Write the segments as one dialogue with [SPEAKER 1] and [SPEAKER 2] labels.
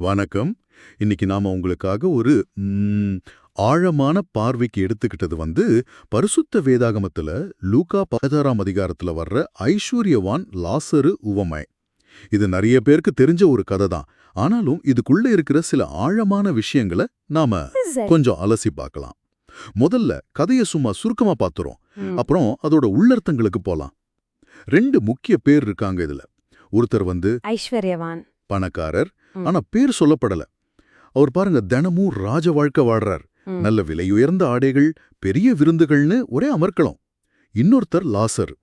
[SPEAKER 1] வணக்கம். இன்னைக்கு நாம உங்களுக்காக ஒரு ஆழமான பார்வைக்கு எடுத்துக்கிட்டது வந்து பரிசுத்த வேதாகமத்துல லூக்கா பதினாறாம் அதிகாரத்துல வர்ற ஐஸ்வர்யவான் லாசரு உவமை. இது நிறைய பேருக்கு தெரிஞ்ச ஒரு கதை தான். ஆனாலும் இதுக்குள்ள இருக்கிற சில ஆழமான விஷயங்களை நாம. கொஞ்சம் அலசி பார்க்கலாம். முதல்ல கதையை சும்மா சுருக்கமா பார்த்துறோம்
[SPEAKER 2] ம்.
[SPEAKER 1] அப்புறம் அதோட உள்ளர்த்தங்களுக்கு போலாம். ரெண்டு முக்கிய பேர் இருக்காங்க இதுல. ஒருத்தர் வந்து
[SPEAKER 2] ஐஸ்வர்யவான்.
[SPEAKER 1] பணக்காரர். ஆனா பேர் சொல்லப்படல. அவர் பாருங்க தினமும் ராஜ வாழ்க்கை வாழ்றார். நல்ல விலையுயர்ந்த ஆடைகள் பெரிய விருந்துகள்னு ஒரே அமர்க்களம். இன்னொருத்தர் லாசர்.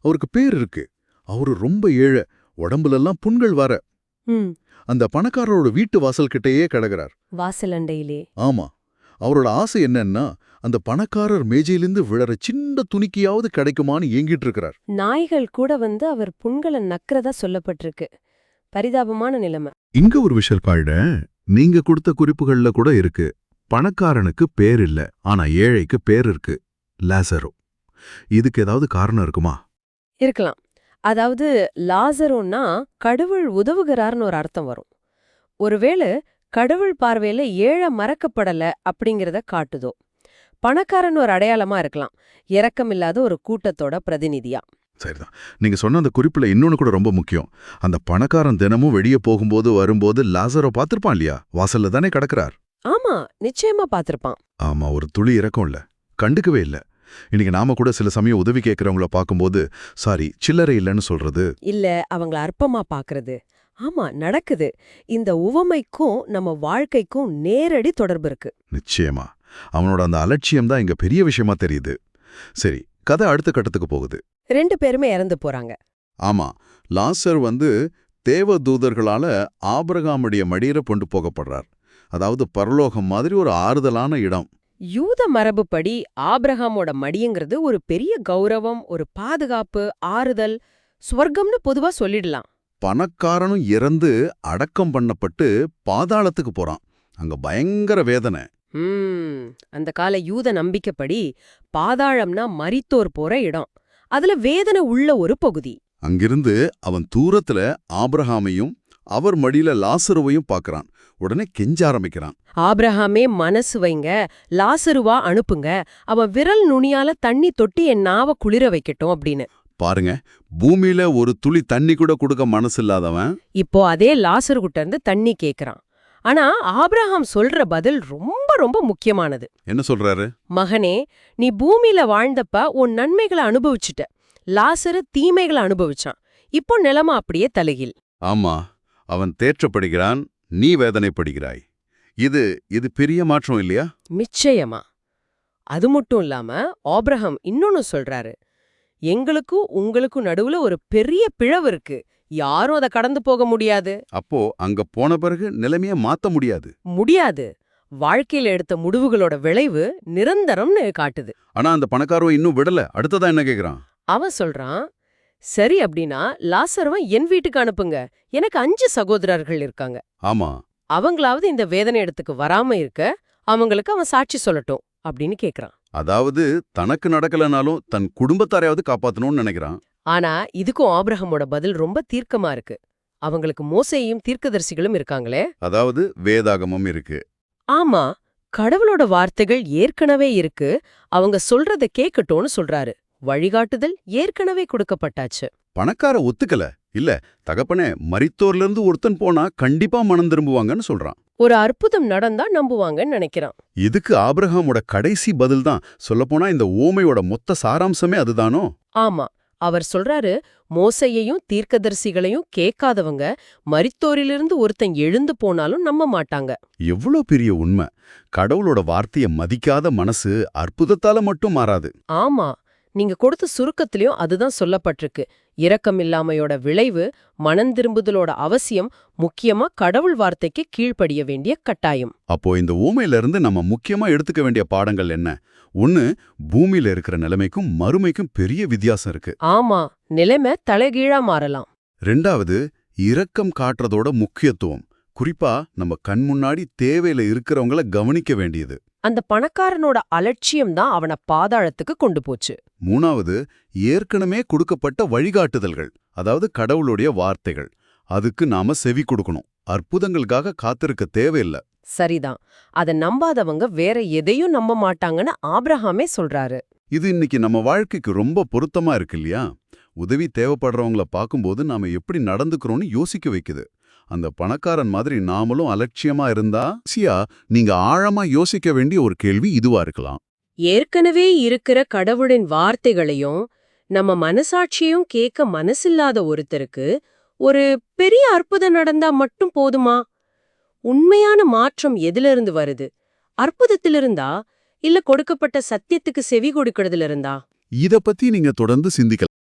[SPEAKER 1] அவருக்கு பேர் இருக்கு. அவரு ரொம்ப ஏழை. உடம்புலெல்லாம் புண்கள் வர. அந்த பணக்காரரோட வீட்டு வாசல் கிட்டேயே கிடக்குறார்.
[SPEAKER 2] வாசலண்டையிலே
[SPEAKER 1] ஆமா. அவரோட ஆசை என்னன்னா அந்த பணக்காரர் மேஜையிலிருந்து விழற சின்ன துணிக்கியாவது கிடைக்குமான்னு ஏங்கிட்டு இருக்கிறார்.
[SPEAKER 2] நாய்கள் கூட வந்து அவர் புண்களை நக்கிறதா சொல்லப்பட்டிருக்கு. பரிதாபமான நிலைமை.
[SPEAKER 3] இங்க ஒரு விஷயம் பாருட நீங்க கொடுத்த குறிப்புகள்ல கூட இருக்கு. பணக்காரனுக்கு பேர் இல்ல. ஆனா ஏழைக்கு பேர் இருக்கு. லாசரோ. இதுக்கு ஏதாவது காரணம் இருக்குமா?
[SPEAKER 2] இருக்கலாம். அதாவது லாசரோன்னா கடவுள் உதவுகிறார்னு ஒரு அர்த்தம் வரும். ஒருவேளை கடவுள் பார்வையில ஏழை மறக்கப்படல அப்படிங்கறத காட்டுதோ? பணக்காரன் ஒரு அடையாளமா இருக்கலாம். இரக்கமில்லாத ஒரு கூட்டத்தோட பிரதிநிதியா?
[SPEAKER 3] சரிதான். நீங்க சொன்ன அந்த குறிப்புல இன்னொன்னு கூட ரொம்ப முக்கியம். அந்த பணக்காரன் தினமும் வெளியே போகும்போது வரும்போது லாசரோ பார்த்திருப்பான் இல்லையா? வாசல்ல தானே கிடக்குறார்.
[SPEAKER 2] ஆமா நிச்சயமா பாத்திருப்பான்
[SPEAKER 3] ஆமா ஒரு துளி இறக்கம் இல்ல கண்டுக்கவே இல்ல. இன்னைக்கு நாம கூட சில சமயம் உதவி கேட்கறவங்கள பார்க்கும்போது சாரி சில்லறை இல்லைன்னு சொல்றது.
[SPEAKER 2] இல்ல அவங்கள அற்பமா பாக்குறது ஆமா நடக்குது. இந்த உவமைக்கும் நம்ம வாழ்க்கைக்கும் நேரடி தொடர்பு இருக்கு.
[SPEAKER 3] நிச்சயமா. அவனோட அந்த அலட்சியம் தான் இங்க பெரிய விஷயமா தெரியுது. சரி கதை அடுத்த கட்டத்துக்கு போகுது.
[SPEAKER 2] ரெண்டு பேருமே இறந்து போறாங்க.
[SPEAKER 1] ஆமா லாசர் வந்து தேவதூதர்களால ஆபிரகாமுடைய மடியில கொண்டு போகப்படுறார். அதாவது பரலோகம் மாதிரி ஒரு ஆறுதலான இடம்.
[SPEAKER 2] யூத மரபுப்படி ஆபிரகாமோட மடியுங்கிறது ஒரு பெரிய கௌரவம் ஒரு பாதுகாப்பு ஆறுதல் ஸ்வர்க்கம்னு பொதுவா சொல்லிடலாம்.
[SPEAKER 1] பணக்காரனும் இறந்து அடக்கம் பண்ணப்பட்டு பாதாளத்துக்கு போறான். அங்க பயங்கர வேதனை.
[SPEAKER 2] அந்த கால யூத நம்பிக்கைப்படி பாதாளம்னா மரித்தோர் போற இடம். அதுல வேதனை உள்ள ஒரு பகுதி.
[SPEAKER 1] அங்கிருந்து அவன் தூரத்துல ஆபிரகாமையும் அவர் மடியில லாசருவையும் பார்க்கறான் உடனே கெஞ்ச ஆரம்பிக்கிறான்.
[SPEAKER 2] ஆபிரகாமே மனசு வைங்க லாசருவா அனுப்புங்க அவன் விரல் நுனியால தண்ணி தொட்டி என் நாவ குளிர வைக்கட்டும் அப்படின்னு.
[SPEAKER 1] பாருங்க பூமியில ஒரு துளி தண்ணி கூட கொடுக்க மனசு இல்லாதவன்
[SPEAKER 2] இப்போ அதே லாசரு கிட்ட இருந்து தண்ணி கேக்குறான். ஆனா ஆபிரகாம் சொல்ற பதில் ரொம்ப ரொம்ப முக்கியமானது.
[SPEAKER 1] என்ன சொல்றாரு?
[SPEAKER 2] மகனே நீ பூமியில வாழ்ந்தப்ப உன் நன்மைகளை அனுபவிச்சுட்ட. லாசரு தீமைகளை அனுபவிச்சான். இப்போ நிலைமை அப்படியே தலைகீழ்
[SPEAKER 1] ஆமா அவன் தேற்றப்படுகிறான் நீ வேதனைப்படுகிறாய். இது இது பெரிய மாற்றம் இல்லையா?
[SPEAKER 2] நிச்சயமா. அது மட்டும் இல்லாம ஆபிரகாம் இன்னொன்னு சொல்றாரு. எங்களுக்கும் உங்களுக்கும் நடுவுல ஒரு பெரிய பிளவு இருக்கு. யாரும் அதை கடந்து போக முடியாது.
[SPEAKER 1] அப்போ அங்க போன பிறகு நிலைமைய மாத்த முடியாது.
[SPEAKER 2] முடியாது. வாழ்க்கையில எடுத்த முடிவுகளோட விளைவு நிரந்தரம்னு காட்டுது.
[SPEAKER 1] ஆனா அந்த பணக்காரவன் இன்னும் விடல. அடுத்ததா என்ன கேக்குறான்?
[SPEAKER 2] அவன் சொல்றான் சரி அப்படின்னா லாசருவன் என் வீட்டுக்கு அனுப்புங்க. எனக்கு அஞ்சு சகோதரர்கள் இருக்காங்க.
[SPEAKER 1] ஆமா.
[SPEAKER 2] அவங்களாவது இந்த வேதனை இடத்துக்கு வராம இருக்க அவங்களுக்கு அவன் சாட்சி சொல்லட்டும் அப்படின்னு கேக்குறான்.
[SPEAKER 1] அதாவது தனக்கு நடக்கலனாலும் தன் குடும்பத்தாரையாவது காப்பாத்தணும்னு நினைக்கிறான்.
[SPEAKER 2] ஆனா இதுக்கும் ஆபிரகமோட பதில் ரொம்ப தீர்க்கமா இருக்கு. அவங்களுக்கு மோசையும் தீர்க்கதரிசிகளும் இருக்காங்களே?
[SPEAKER 1] அதாவது வேதாகமம் இருக்கு.
[SPEAKER 2] ஆமா கடவுளோட வார்த்தைகள் ஏற்கனவே இருக்கு. அவங்க சொல்றத கேக்கட்டும்னு சொல்றாரு. வழிகாட்டுதல் ஏற்கனவே கொடுக்கப்பட்டாச்சு.
[SPEAKER 1] பணக்கார ஒத்துக்கல. இல்ல தகப்பனே மரித்தோர்ல இருந்து ஒருத்தன் போனா கண்டிப்பா மனம் திரும்புவாங்கன்னு சொல்றான்.
[SPEAKER 2] ஒரு அற்புதம் நடந்தா நம்புவாங்கன்னு நினைக்கிறான்.
[SPEAKER 1] இதுக்கு ஆபிரகாமோட கடைசி பதில் தான். சொல்லப்போனா இந்த ஓமையோட மொத்த சாராம்சமே அதுதானோ?
[SPEAKER 2] ஆமா. அவர் சொல்றாரு மோசையையும் தீர்க்கதரிசிகளையும் கேட்காதவங்க மரித்தோரிலிருந்து ஒருத்தன் எழுந்து போனாலும் நம்ப மாட்டாங்க.
[SPEAKER 1] எவ்வளோ பெரிய உண்மை. கடவுளோட வார்த்தைய மதிக்காத மனசு அற்புதத்தால மட்டும் மாறாது.
[SPEAKER 2] ஆமா. நீங்க கொடுத்த சுருக்கத்திலயும் அதுதான் சொல்லப்பட்டிருக்கு. இரக்கமில்லாமையோட விளைவு மனம் திரும்புதலோட அவசியம் முக்கியமா கடவுள் வார்த்தைக்கு கீழ்ப்படிய வேண்டிய கட்டாயம்.
[SPEAKER 1] அப்போ இந்த ஊமையில இருந்து நம்ம முக்கியமா எடுத்துக்க வேண்டிய பாடங்கள் என்ன? ஒன்னு பூமியில இருக்கிற நிலைமைக்கும் மறுமைக்கும் பெரிய வித்தியாசம் இருக்கு.
[SPEAKER 2] ஆமா நிலைமை தலைகீழா மாறலாம்.
[SPEAKER 1] ரெண்டாவது இரக்கம் காட்டுறதோட முக்கியத்துவம். குறிப்பா நம்ம கண் முன்னாடி தேவையில இருக்கிறவங்கள கவனிக்க வேண்டியது.
[SPEAKER 2] அந்த பணக்காரனோட அலட்சியம் தான் அவனை பாதாளத்துக்கு கொண்டு போச்சு.
[SPEAKER 1] மூணாவது ஏற்கனவே கொடுக்கப்பட்ட வழிகாட்டுதல்கள் அதாவது கடவுளுடைய வார்த்தைகள் அதுக்கு நாம செவி கொடுக்கணும். அற்புதங்களுக்காக காத்திருக்க தேவையில்ல.
[SPEAKER 2] சரிதான். அத நம்பாதவங்க வேற எதையும் நம்ப மாட்டாங்கன்னு ஆபிரஹாமே சொல்றாரு.
[SPEAKER 1] இது இன்னைக்கு நம்ம வாழ்க்கைக்கு ரொம்ப பொருத்தமா இருக்கு இல்லையா? உதவி தேவைப்படுறவங்கள பார்க்கும்போது நாம எப்படி நடந்துக்கிறோம்னு யோசிக்க வைக்குது. அந்த பணக்காரன் மாதிரி நாமளும் அலட்சியமா இருந்தா சியா நீங்க ஆழமா யோசிக்க வேண்டிய ஒரு கேள்வி இதுவா இருக்கலாம்.
[SPEAKER 2] ஏற்கனவே இருக்கிற கடவுளின் வார்த்தைகளையும் நம்ம மனசாட்சியும் கேட்க மனசில்லாத ஒருத்தருக்கு ஒரு பெரிய அற்புதம் நடந்தா மட்டும் போதுமா? உண்மையான மாற்றம் எதிலிருந்து வருது? அற்புதத்திலிருந்தா இல்ல கொடுக்கப்பட்ட சத்தியத்துக்கு செவி கொடுக்கறதுல இருந்தா
[SPEAKER 1] இத பத்தி நீங்க தொடர்ந்து சிந்திக்கலாம்.